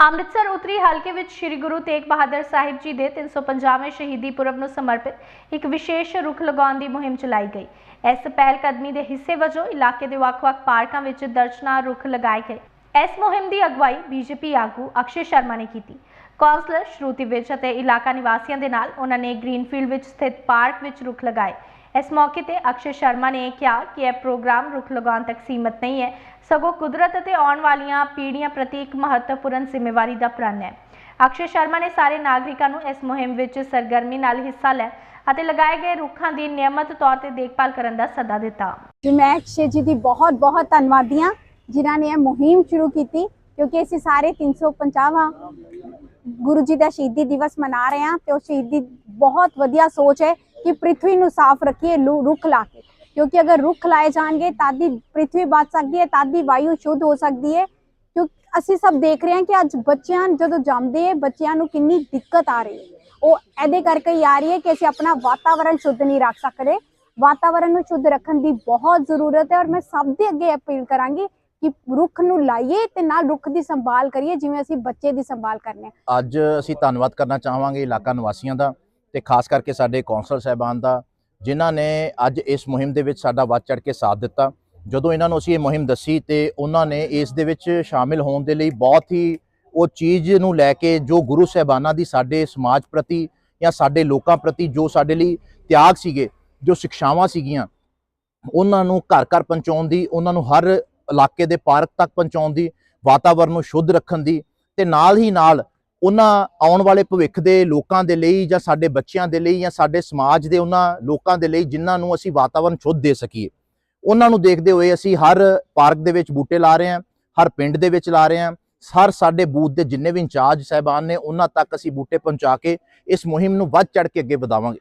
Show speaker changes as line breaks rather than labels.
ਅੰਮ੍ਰਿਤਸਰ ਉੱਤਰੀ ਹਲਕੇ ਵਿੱਚ ਸ੍ਰੀ ਗੁਰੂ ਤੇਗ ਬਹਾਦਰ ਸਾਹਿਬ ਜੀ ਦੇ 350ਵੇਂ ਸ਼ਹੀਦੀ ਪੁਰਬ ਨੂੰ ਸਮਰਪਿਤ ਇੱਕ ਵਿਸ਼ੇਸ਼ ਰੁੱਖ ਲਗਾਉਣ ਦੀ ਮੁਹਿੰਮ ਚਲਾਈ ਗਈ। ਇਸ ਪਹਿਲ ਕਦਮੀ ਦੇ ਹਿੱਸੇ ਵਜੋਂ ਇਲਾਕੇ ਦੇ ਵੱਖ-ਵੱਖ ਪਾਰਕਾਂ ਵਿੱਚ ਦਰਜਨਾਂ ਰੁੱਖ ਲਗਾਏ ਗਏ। ਇਸ ਮੁਹਿੰਮ ਦੀ ਅਗਵਾਈ ਬੀਜੇਪੀ ਆਗੂ ਅਕਸ਼ੇ ਸ਼ਰਮਾ ਨੇ ਕੀਤੀ। ਕੌਂਸਲਰ ਸ਼ਰੂਤੀ ਵਿੱਚ ਅਤੇ ਇਲਾਕਾ ਨਿਵਾਸੀਆਂ ਦੇ ਨਾਲ ਉਹਨਾਂ ਨੇ ਗ੍ਰੀਨਫੀਲਡ ਵਿੱਚ ਸਥਿਤ ਪਾਰਕ ਵਿੱਚ ਰੁੱਖ ਲਗਾਏ। ਇਸ ਮੌਕੇ ਤੇ ਅਕਸ਼ੇ ਸ਼ਰਮਾ ਨੇ ਕਿਹਾ ਕਿ ਇਹ ਪ੍ਰੋਗਰਾਮ ਰੁੱਖ ਲਗਾਉਣ ਤੱਕ ਸੀਮਤ ਨਹੀਂ ਹੈ, ਸਗੋਂ ਕੁਦਰਤ ਅਤੇ ਆਉਣ ਵਾਲੀਆਂ ਪੀੜ੍ਹੀਆਂ ਪ੍ਰਤੀ ਇੱਕ ਮਹੱਤਵਪੂਰਨ ਜ਼ਿੰਮੇਵਾਰੀ ਦਾ ਪ੍ਰਣ ਹੈ। ਅਕਸ਼ੇ ਸ਼ਰਮਾ ਨੇ ਸਾਰੇ ਨਾਗਰਿਕਾਂ ਨੂੰ ਇਸ ਮੁਹਿੰਮ ਵਿੱਚ ਸਰਗਰਮੀ ਨਾਲ ਹਿੱਸਾ ਲੈ ਅਤੇ ਲਗਾਏ ਗਏ ਰੁੱਖਾਂ ਦੀ ਨਿਯਮਤ ਤੌਰ ਤੇ ਦੇਖਭਾਲ ਕਰਨ ਦਾ ਸੱਦਾ ਦਿੱਤਾ।
ਜੀ, ਮੈਂ ਅਕਸ਼ੇ ਜੀ ਦੀ ਬਹੁਤ ਬਹੁਤ ਧੰਨਵਾਦੀ ਹਾਂ, ਜਿਨ੍ਹਾਂ ਨੇ ਇਹ ਮੁਹਿੰਮ ਸ਼ੁਰੂ ਕੀਤੀ, ਕਿਉਂਕਿ ਅਸੀਂ ਸਾਰੇ 350ਵਾਂ ਗੁਰੂ ਜੀ ਦਾ ਸ਼ਹੀਦੀ ਦਿਵਸ ਮਨਾ ਰਹੇ ਹਾਂ ਤੇ ਉਹ ਸ਼ਹੀਦੀ ਬਹੁਤ ਵਧੀਆ ਸੋਚ ਹੈ। ਕਿ ਪ੍ਰithvi ਨੂੰ ਸਾਫ਼ ਰੱਖੀਏ ਰੁੱਖ ਲਾ ਕੇ ਕਿਉਂਕਿ ਅਗਰ ਰੁੱਖ ਲਾਏ ਜਾਣਗੇ ਤਾਂ ਦੀ ਪ੍ਰithvi ਬਚ ਸਕਦੀ ਹੈ ਤਾਂ ਦੀ ਵਾਯੂ ਸ਼ੁੱਧ ਹੋ ਸਕਦੀ ਹੈ ਕਿਉਂਕਿ ਅਸੀਂ ਸਭ ਦੇਖ ਰਹੇ ਹਾਂ ਕਿ ਅੱਜ ਬੱਚਿਆਂ ਜਦੋਂ ਜੰਮਦੇ ਹੈ ਬੱਚਿਆਂ ਨੂੰ ਕਿੰਨੀ ਦਿੱਕਤ ਆ ਰਹੀ ਹੈ ਉਹ ਇਹਦੇ ਕਰਕੇ ਹੀ ਆ ਰਹੀ ਹੈ ਕਿ ਅਸੀਂ ਆਪਣਾ ਵਾਤਾਵਰਣ ਸ਼ੁੱਧ ਨਹੀਂ ਰੱਖ ਸਕਦੇ ਵਾਤਾਵਰਣ ਨੂੰ ਸ਼ੁੱਧ ਰੱਖਣ ਦੀ ਬਹੁਤ ਜ਼ਰੂਰਤ ਹੈ ਔਰ ਮੈਂ ਸਭ ਦੇ ਅੱਗੇ ਅਪੀਲ ਕਰਾਂਗੀ ਕਿ ਰੁੱਖ ਨੂੰ ਲਾਈਏ ਤੇ ਨਾਲ ਰੁੱਖ ਦੀ ਸੰਭਾਲ ਕਰੀਏ ਜਿਵੇਂ ਅਸੀਂ ਬੱਚੇ ਦੀ ਸੰਭਾਲ ਕਰਨੇ
ਅੱਜ ਅਸੀਂ ਧੰਨਵਾਦ ਕਰਨਾ ਚਾਹਾਂਗੇ ਇਲਾਕਾ ਨਿਵਾਸੀਆਂ ਦਾ ਤੇ ਖਾਸ ਕਰਕੇ ਸਾਡੇ ਕੌਂਸਲ ਸਾਹਿਬਾਨ ਦਾ, ਜਿਨ੍ਹਾਂ ਨੇ ਅੱਜ ਇਸ ਮੁਹਿੰਮ ਦੇ ਵਿੱਚ ਸਾਡਾ ਵੱਧ ਚੜ ਕੇ ਸਾਥ ਦਿੱਤਾ। ਜਦੋਂ ਇਹਨਾਂ ਨੂੰ ਅਸੀਂ ਇਹ ਮੁਹਿੰਮ ਦੱਸੀ ਤੇ ਉਹਨਾਂ ਨੇ ਇਸ ਦੇ ਵਿੱਚ ਸ਼ਾਮਿਲ ਹੋਣ ਦੇ ਲਈ ਬਹੁਤ ਹੀ ਉਹ ਚੀਜ਼ ਨੂੰ ਲੈ ਕੇ ਜੋ ਗੁਰੂ ਸਾਹਿਬਾਨਾਂ ਦੀ ਸਾਡੇ ਸਮਾਜ ਪ੍ਰਤੀ ਜਾਂ ਸਾਡੇ ਲੋਕਾਂ ਪ੍ਰਤੀ ਜੋ ਸਾਡੇ ਲਈ ਤਿਆਗ ਸੀਗੇ, ਜੋ ਸਿੱਖਿਆਵਾਂ ਸੀਗੀਆਂ, ਉਹਨਾਂ ਨੂੰ ਘਰ ਘਰ ਪਹੁੰਚਾਉਣ ਦੀ, ਉਹਨਾਂ ਨੂੰ ਹਰ ਇਲਾਕੇ ਦੇ ਪਾਰਕ ਤੱਕ ਪਹੁੰਚਾਉਣ ਦੀ ਵਾਤਾਵਰਣ ਨੂੰ ਸ਼ੁੱਧ ਰੱਖਣ ਦੀ ਤੇ ਨਾਲ ਹੀ ਨਾਲ ਉਹਨਾਂ ਆਉਣ ਵਾਲੇ ਭਵਿੱਖ ਦੇ ਲੋਕਾਂ ਦੇ ਲਈ ਜਾਂ ਸਾਡੇ ਬੱਚਿਆਂ ਦੇ ਲਈ ਜਾਂ ਸਾਡੇ ਸਮਾਜ ਦੇ ਉਹਨਾਂ ਲੋਕਾਂ ਦੇ ਲਈ ਜਿਨ੍ਹਾਂ ਨੂੰ ਅਸੀਂ ਵਾਤਾਵਰਣ ਸ਼ੁੱਧ ਦੇ ਸਕੀਏ। ਉਹਨਾਂ ਨੂੰ ਦੇਖਦੇ ਹੋਏ ਅਸੀਂ ਹਰ ਪਾਰਕ ਦੇ ਵਿੱਚ ਬੂਟੇ ਲਾ ਰਹੇ ਹਾਂ, ਹਰ ਪਿੰਡ ਦੇ ਵਿੱਚ ਲਾ ਰਹੇ ਹਾਂ, ਹਰ ਸਾਡੇ ਬੂਥ ਦੇ ਜਿੰਨੇ ਵੀ ਇੰਚਾਰਜ ਸਹਿਬਾਨ ਨੇ, ਉਹਨਾਂ ਤੱਕ ਅਸੀਂ ਬੂਟੇ ਪਹੁੰਚਾ ਕੇ ਇਸ ਮੁਹਿੰਮ ਨੂੰ ਵੱਧ ਚੜ ਕੇ ਅੱਗੇ ਵਧਾਵਾਂਗੇ।